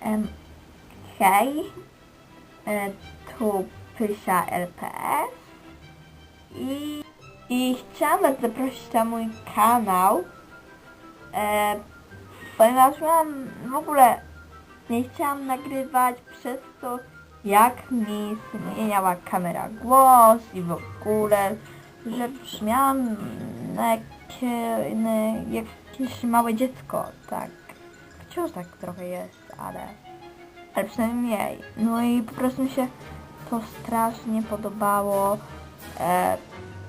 Em, hej, e, tu Pysia LPS i, i chciałam was zaprosić na mój kanał, e, ponieważ mam w ogóle nie chciałam nagrywać przez to, jak mi zmieniała kamera głos i w ogóle, że brzmiałam na jakieś małe dziecko, tak. Wciąż tak trochę jest, ale, ale przynajmniej mniej. No i po prostu mi się to strasznie podobało, e,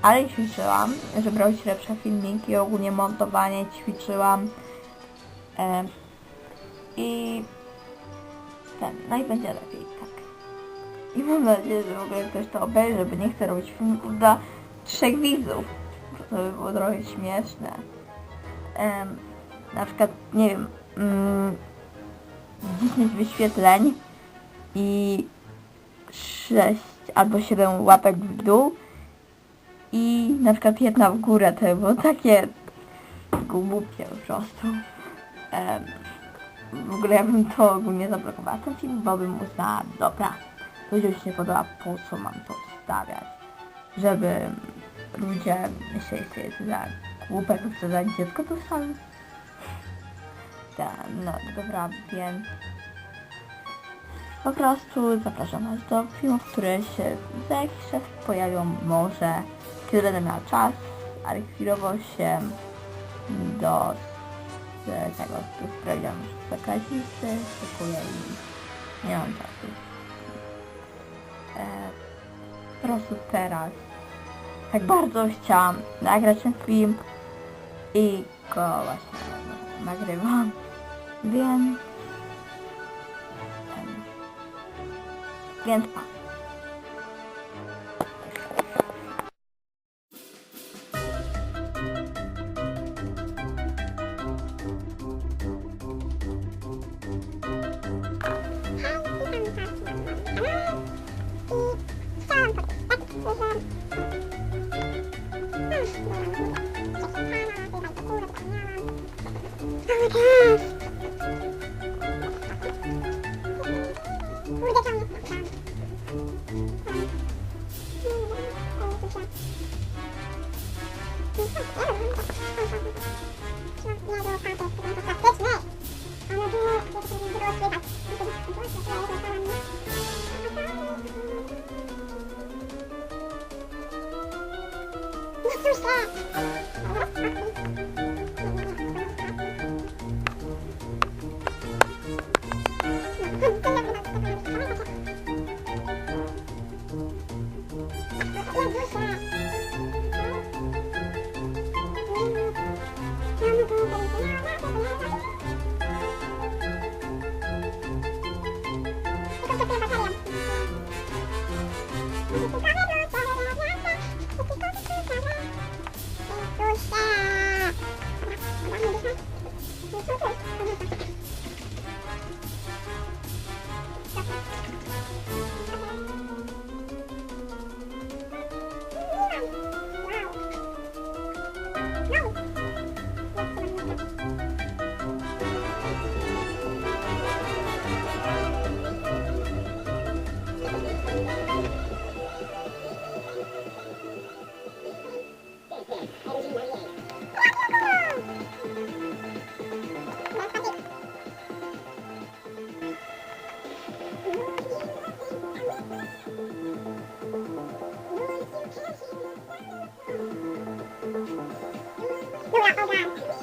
ale ćwiczyłam, żeby robić lepsze filmiki, ogólnie montowanie ćwiczyłam. E, I ten, no i będzie lepiej, tak. I mam nadzieję, że w ogóle ktoś to obejrzy, bo nie chcę robić filmików dla trzech widzów. To by było trochę śmieszne. Em, na przykład, nie wiem, 10 wyświetleń i 6 albo 7 łapek w dół i na przykład jedna w górę, to by było takie głupie po prostu. W ogóle ja bym to ogólnie zablokowała ten film, bo bym uznała, dobra, ludziom się nie podoba, po co mam to wstawiać, żeby ludzie myśleli, że jest za głupek, chce za dziecko to wstawić. Tak, no dobra, więc po prostu zapraszam Was do filmów, które się za pojawią. Może, kiedy będę miała czas, ale chwilowo się do tego, tu sprawdziłam już zakazisty, szykuję i nie mam czasu. E, po prostu teraz. Tak bardzo chciałam nagrać ten film i go właśnie nagrywam, Więc... Więc pa. Oh my. Ha ha ha! Oh my god! Áo.